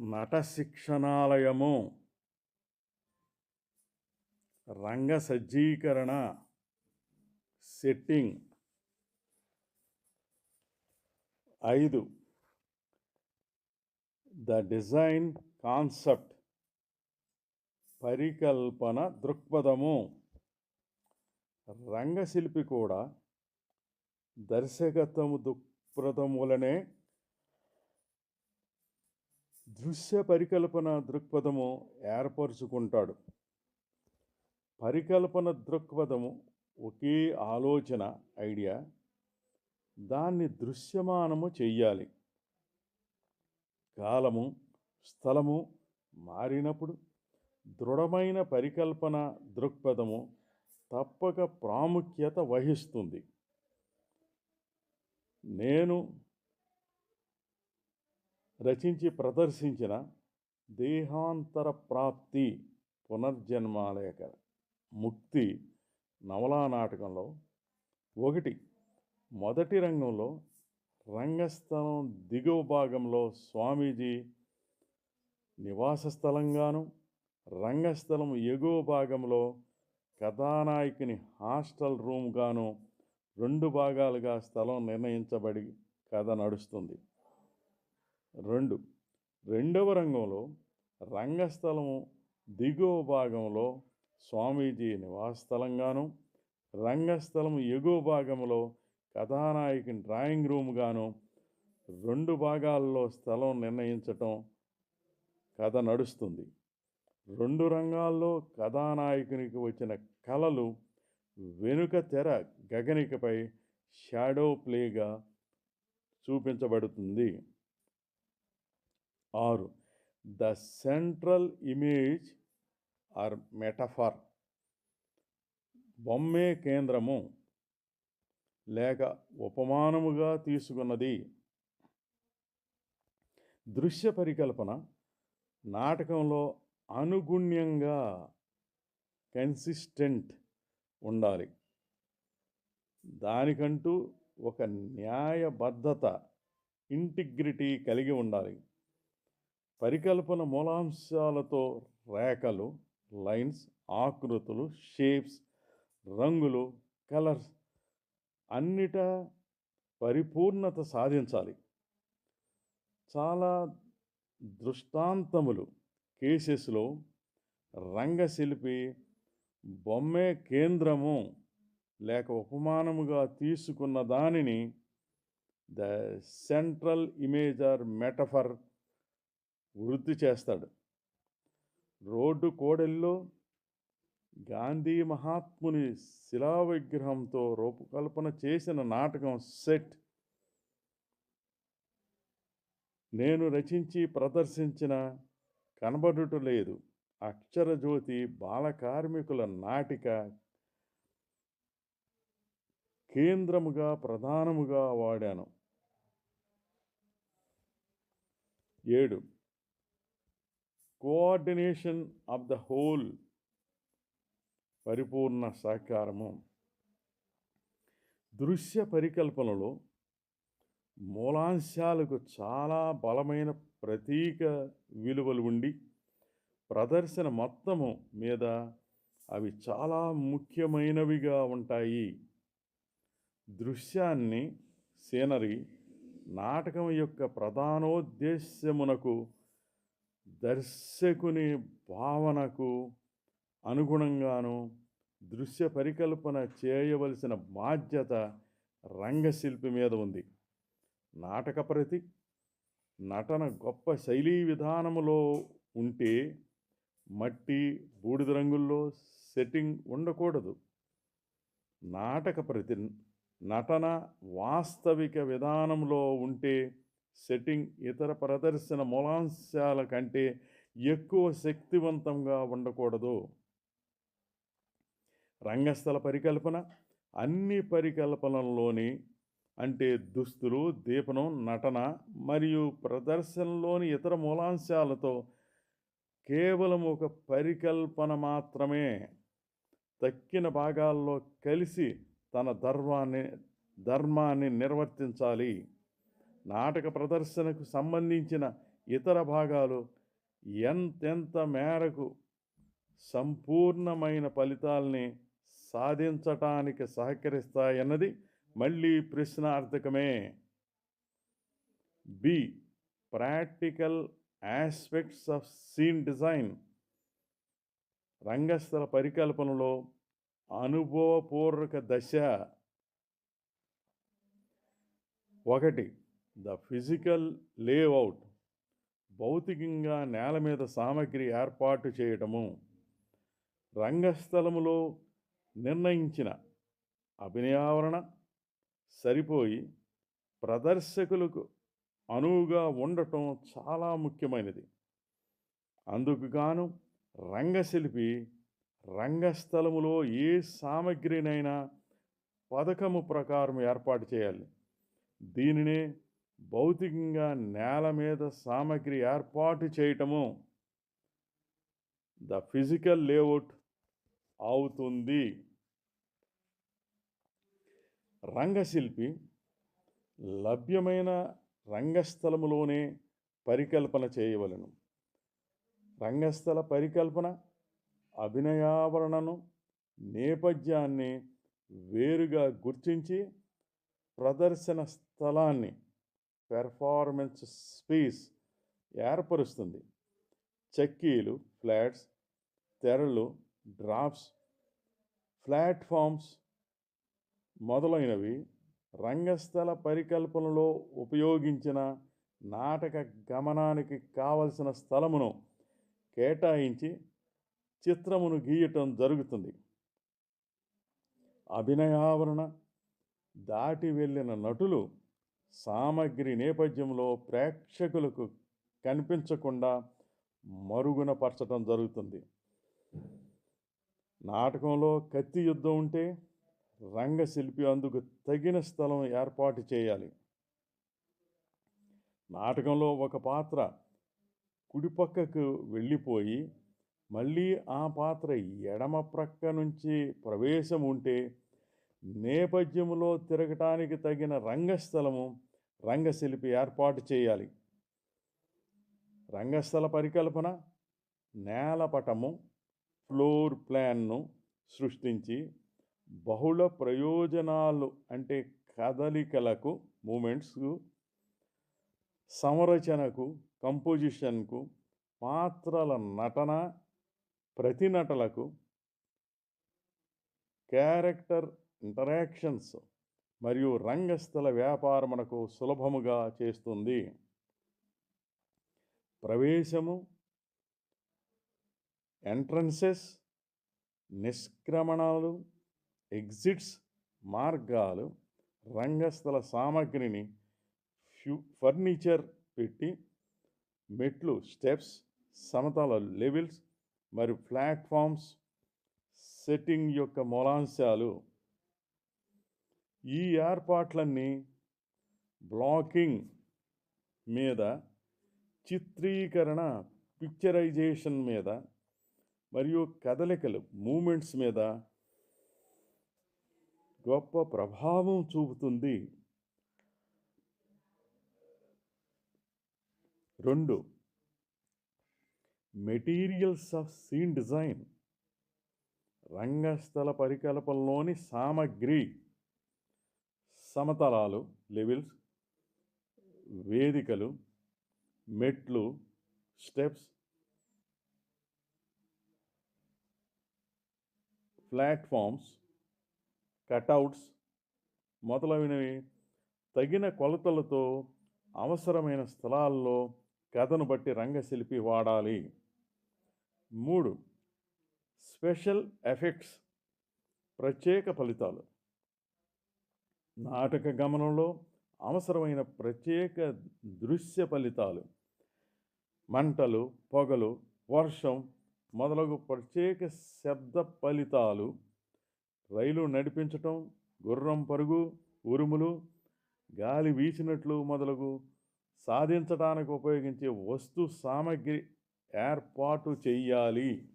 నట శిక్షణాలయము రంగ సజ్జీకరణ. సెట్టింగ్. ఐదు. The design concept. పరికల్పన దృక్పథము. రంగశిల్పి కూడా దర్శకత్వము దృక్పథములనే దృశ్య పరికల్పన దృక్పథము ఏర్పరుచుకుంటాడు. పరికల్పన దృక్పథము ఒకే ఆలోచన ఐడియా. దాన్ని దృశ్యమానము చెయ్యాలి. కాలము స్థలము మారినప్పుడు దృఢమైన పరికల్పన దృక్పథము తప్పక ప్రాముఖ్యత వహిస్తుంది. నేను రచించి ప్రదర్శించిన దేహాంతర ప్రాప్తి పునర్జన్మాలేక ముక్తి నవలా నాటకంలో ఒకటి. మొదటి రంగంలో రంగస్థలం దిగువ భాగంలో స్వామీజీ నివాస స్థలంగాను రంగస్థలం ఎగువ భాగంలో కథానాయకుని హాస్టల్ రూమ్గాను రెండు భాగాలుగా స్థలం నిర్ణయించబడి కథ నడుస్తుంది. రెండు. రెండవ రంగంలో రంగస్థలము దిగువ భాగంలో స్వామీజీ నివాస స్థలంగాను రంగస్థలం ఎగువ భాగంలో కథానాయకుని డ్రాయింగ్ రూమ్గాను రెండు భాగాల్లో స్థలం నిర్ణయించటం కథ నడుస్తుంది. రెండు రంగాల్లో కథానాయకునికి వచ్చిన కళలు వెనుక తెర గగనికపై షాడో ప్లేగా చూపించబడుతుంది. ఆరు. The central image or metaphor. బొమ్మే కేంద్రము లేక ఉపమానముగా తీసుకున్నది. దృశ్య పరికల్పన నాటకంలో అనుగుణ్యంగా కన్సిస్టెంట్ ఉండాలి. దానికంటూ ఒక న్యాయబద్ధత ఇంటిగ్రిటీ కలిగి ఉండాలి. పరికల్పన మూలాంశాలతో రేఖలు లైన్స్ ఆకృతులు షేప్స్ రంగులు కలర్స్ అన్నిట పరిపూర్ణత సాధించాలి. చాలా దృష్టాంతములు కేసెస్లో రంగశిల్పి బొమ్మే కేంద్రము లేక ఉపమానముగా తీసుకున్న దానిని the central image or metaphor వృద్ధి చేస్తాడు. రోడ్డు కోడెల్లో గాంధీ మహాత్ముని శిలా విగ్రహంతో రూపకల్పన చేసిన నాటకం సెట్. నేను రచించి ప్రదర్శించిన కనబడుట లేదు. అక్షరజ్యోతి బాల కార్మికుల నాటిక కేంద్రముగా ప్రధానముగా వాడాను. ఏడు కోఆర్డినేషన్ ఆఫ్ ద హోల్ పరిపూర్ణ సహకారము. దృశ్య పరికల్పనలో మూలాంశాలకు చాలా బలమైన ప్రతీక విలువలు ఉండి ప్రదర్శన మొత్తము మీద అవి చాలా ముఖ్యమైనవిగా ఉంటాయి. దృశ్యాన్ని సీనరీ నాటకం యొక్క ప్రధానోద్దేశ్యమునకు దర్శకుని భావనకు అనుగుణంగాను దృశ్య పరికల్పన చేయవలసిన బాధ్యత రంగశిల్పి మీద ఉంది. నాటక ప్రతి నటన గొప్ప శైలీ విధానములో ఉంటే మట్టి బూడిద రంగుల్లో సెట్టింగ్ ఉండకూడదు. నాటక ప్రతి నటన వాస్తవిక విధానంలో ఉంటే సెట్టింగ్ ఇతర ప్రదర్శన మూలాంశాల కంటే ఎక్కువ శక్తివంతంగా ఉండకూడదు. రంగస్థల పరికల్పన అన్ని పరికల్పనల్లోని అంటే దుస్తులు దీపనం నటన మరియు ప్రదర్శనలోని ఇతర మూలాంశాలతో కేవలం ఒక పరికల్పన మాత్రమే తక్కిన భాగాల్లో కలిసి తన ధర్మాన్ని ధర్మాన్ని నిర్వర్తించాలి. నాటక ప్రదర్శనకు సంబంధించిన ఇతర భాగాలు ఎంతెంత మేరకు సంపూర్ణమైన ఫలితాల్ని సాధించటానికి సహకరిస్తాయన్నది మళ్ళీ ప్రశ్నార్థకమే. B. Practical aspects of scene design. రంగస్థల పరికల్పనలో అనుభవపూర్వక దశ. ఒకటి. ద ఫిజికల్ లేఅవుట్ భౌతికంగా నేల మీద సామగ్రి ఏర్పాటు చేయటము రంగస్థలములో నిర్ణయించిన అభినయావరణ సరిపోయి ప్రదర్శకులకు అనువుగా ఉండటం చాలా ముఖ్యమైనది. అందుకు గాను రంగశిల్పి రంగస్థలములో ఏ సామగ్రినైనా పథకము ప్రకారం ఏర్పాటు చేయాలి. దీనినే భౌతికంగా నేల మీద సామగ్రి ఏర్పాటు చేయటము ద ఫిజికల్ లేఅవుట్ అవుతుంది. రంగశిల్పి లభ్యమైన రంగస్థలములోనే పరికల్పన చేయవలను. రంగస్థల పరికల్పన అభినయావరణను నేపథ్యాన్ని వేరుగా గుర్తించి ప్రదర్శన స్థలాన్ని పెర్ఫార్మెన్స్ స్పేస్ ఏర్పరుస్తుంది. చక్కీలు ఫ్లాట్స్ తెరలు డ్రాప్స్ ప్లాట్ఫామ్స్ మొదలైనవి రంగస్థల పరికల్పనలో ఉపయోగించిన నాటక గమనానికి కావలసిన స్థలమును కేటాయించి చిత్రమును గీయటం జరుగుతుంది. అభినయావరణ దాటి వెళ్ళిన నటులు సామగ్రి నేపథ్యంలో ప్రేక్షకులకు కనిపించకుండా మరుగున పరచడం జరుగుతుంది. నాటకంలో కత్తి యుద్ధం ఉంటే రంగశిల్పి అందుకు తగిన స్థలం ఏర్పాటు చేయాలి. నాటకంలో ఒక పాత్ర కుడిపక్కకు వెళ్ళిపోయి మళ్ళీ ఆ పాత్ర ఎడమ ప్రక్క నుంచి ప్రవేశం ఉంటే నేపథ్యంలో తిరగటానికి తగిన రంగస్థలము రంగశిల్పి ఏర్పాటు చేయాలి. రంగస్థల పరికల్పన నేలపటము ఫ్లోర్ ప్లాన్ను సృష్టించి బహుళ ప్రయోజనాలు అంటే కదలికలకు మూమెంట్స్కు సంరచనకు కంపోజిషన్కు పాత్రల నటన ప్రతినటలకు క్యారెక్టర్ ఇంటరాక్షన్స్ మరియు రంగస్థల వ్యాపారమునకు సులభముగా చేస్తుంది. ప్రవేశము ఎంట్రన్సెస్ నిష్క్రమణాలు ఎగ్జిట్స్ మార్గాలు రంగస్థల సామగ్రిని ఫ్యూ ఫర్నిచర్ పెట్టి మెట్లు స్టెప్స్ సమతల లెవెల్స్ మరియు ప్లాట్ఫామ్స్ సెట్టింగ్ యొక్క మూలాంశాలు ఈ ఏర్పాట్లన్నీ బ్లాకింగ్ మీద చిత్రీకరణ పిక్చరైజేషన్ మీద మరియు కదలికలు మూమెంట్స్ మీద గొప్ప ప్రభావం చూపుతుంది. రెండు మెటీరియల్స్ ఆఫ్ సీన్ డిజైన్ రంగస్థల పరికల్పనలోని సామగ్రి సమతలాలు లెవెల్స్ వేదికలు మెట్లు స్టెప్స్ ప్లాట్ఫామ్స్ కటౌట్స్ మొదలైనవి. తగిన కొలతలతో అవసరమైన స్థలాల్లో కథను బట్టి రంగశిల్పి వాడాలి. మూడు స్పెషల్ ఎఫెక్ట్స్ ప్రత్యేక ఫలితాలు. నాటక గమనంలో అవసరమైన ప్రత్యేక దృశ్య ఫలితాలు. మంటలు పొగలు వర్షం మొదలగు ప్రత్యేక శబ్ద ఫలితాలు. రైలు నడిపించటం గుర్రం పరుగు ఉరుములు గాలి వీచినట్లు మొదలగు సాధించడానికి ఉపయోగించే వస్తు సామగ్రి ఏర్పాటు చేయాలి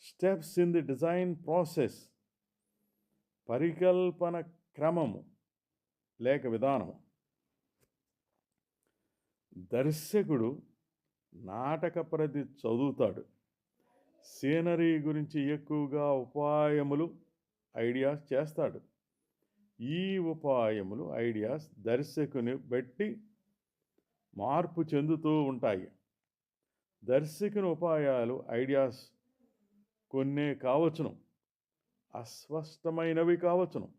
steps in the design process. పరికల్పన క్రమము లేక విధానము. దర్శకుడు నాటక ప్రతి చదువుతాడు. సీనరీ గురించి ఎక్కువగా ఉపాయములు ఐడియాస్ చేస్తాడు. ఈ ఉపాయములు ఐడియాస్ దర్శకుని బట్టి మార్పు చెందుతూ ఉంటాయి. దర్శకుని ఉపాయాలు ఐడియాస్ కొన్నే కావచ్చును. అస్పష్టమైనవి కావచ్చును.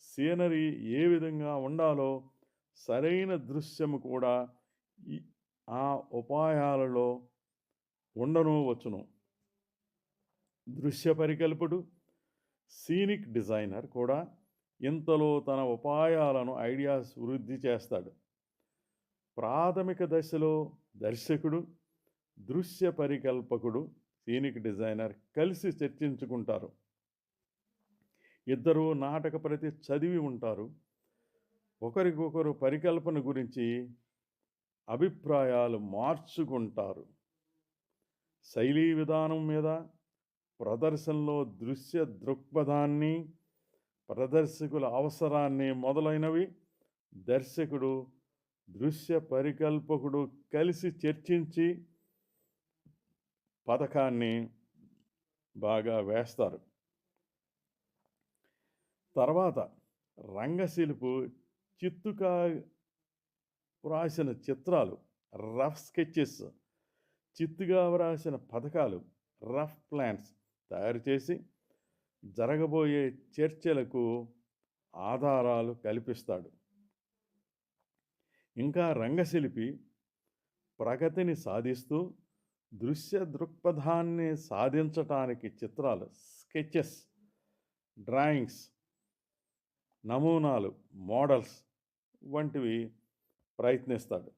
సీనరీ ఏ విధంగా ఉండాలో సరైన దృశ్యము కూడా ఆ ఉపాయాలలో ఉండను వచ్చును. దృశ్య పరికల్పుడు సీనిక్ డిజైనర్ కూడా ఇంతలో తన ఉపాయాలను ఐడియాస్ వృద్ధి చేస్తాడు. ప్రాథమిక దశలో దర్శకుడు దృశ్య పరికల్పకుడు సీనిక్ డిజైనర్ కలిసి చర్చించుకుంటారు. ఇద్దరు నాటక ప్రతి చదివి ఉంటారు. ఒకరికొకరు పరికల్పన గురించి అభిప్రాయాలు మార్చుకుంటారు. శైలీ విధానం మీద ప్రదర్శనలో దృశ్య దృక్పథాన్ని ప్రదర్శకుల అవసరాన్ని మొదలైనవి దర్శకుడు దృశ్య పరికల్పకుడు కలిసి చర్చించి పథకాన్ని బాగా వేస్తారు. తర్వాత రంగశిల్పు చిత్తుగా వ్రాసిన చిత్రాలు రఫ్ స్కెచెస్ చిత్తుగా వ్రాసిన పథకాలు రఫ్ ప్లాన్స్ తయారు చేసి జరగబోయే చర్చలకు ఆధారాలు కల్పిస్తాడు. ఇంకా రంగశిల్పి ప్రగతిని సాధిస్తూ దృశ్య దృక్పథాన్ని సాధించటానికి చిత్రాలు స్కెచెస్ డ్రాయింగ్స్ నమూనాలు మోడల్స్ వంటివి ప్రయత్నిస్తాడు.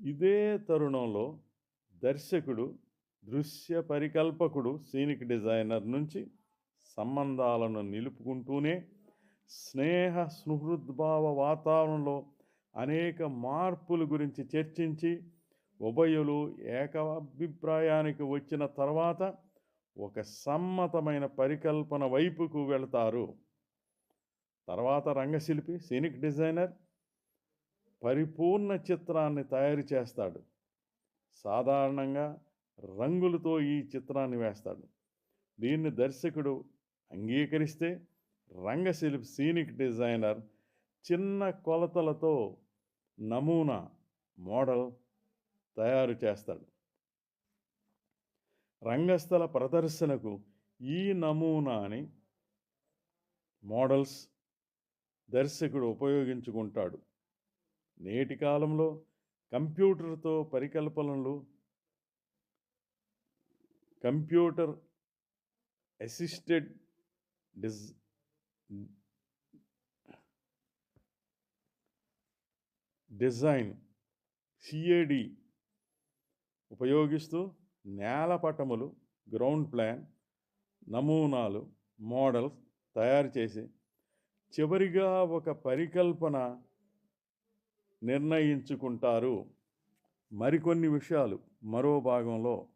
ఇదే తరుణంలో దర్శకుడు దృశ్య పరికల్పకుడు సీనిక్ డిజైనర్ నుంచి సంబంధాలను నిలుపుకుంటూనే స్నేహ సుహృద్భావ వాతావరణంలో అనేక మార్పుల గురించి చర్చించి ఉభయులు ఏకాభిప్రాయానికి వచ్చిన తర్వాత ఒక సమ్మతమైన పరికల్పన వైపుకు వెళతారు. తర్వాత రంగశిల్పి సీనిక్ డిజైనర్ పరిపూర్ణ చిత్రాన్ని తయారు చేస్తాడు. సాధారణంగా రంగులతో ఈ చిత్రాన్ని వేస్తాడు. దీన్ని దర్శకుడు అంగీకరిస్తే రంగశిల్పి సీనిక్ డిజైనర్ చిన్న కొలతలతో నమూనా మోడల్ తయారు చేస్తాడు. రంగస్థల ప్రదర్శనకు ఈ నమూనాని మోడల్స్ దర్శకుడు ఉపయోగించుకుంటాడు. నేటి కాలంలో కంప్యూటర్తో పరికల్పనలు కంప్యూటర్ అసిస్టెడ్ డిజ్ డిజైన్ సిఏడి ఉపయోగిస్తూ నేల పటములు గ్రౌండ్ ప్లాన్ నమూనాలు మోడల్స్ తయారు చేసి చివరిగా ఒక పరికల్పన నిర్ణయించుకుంటారు. మరికొన్ని విషయాలు మరో భాగంలో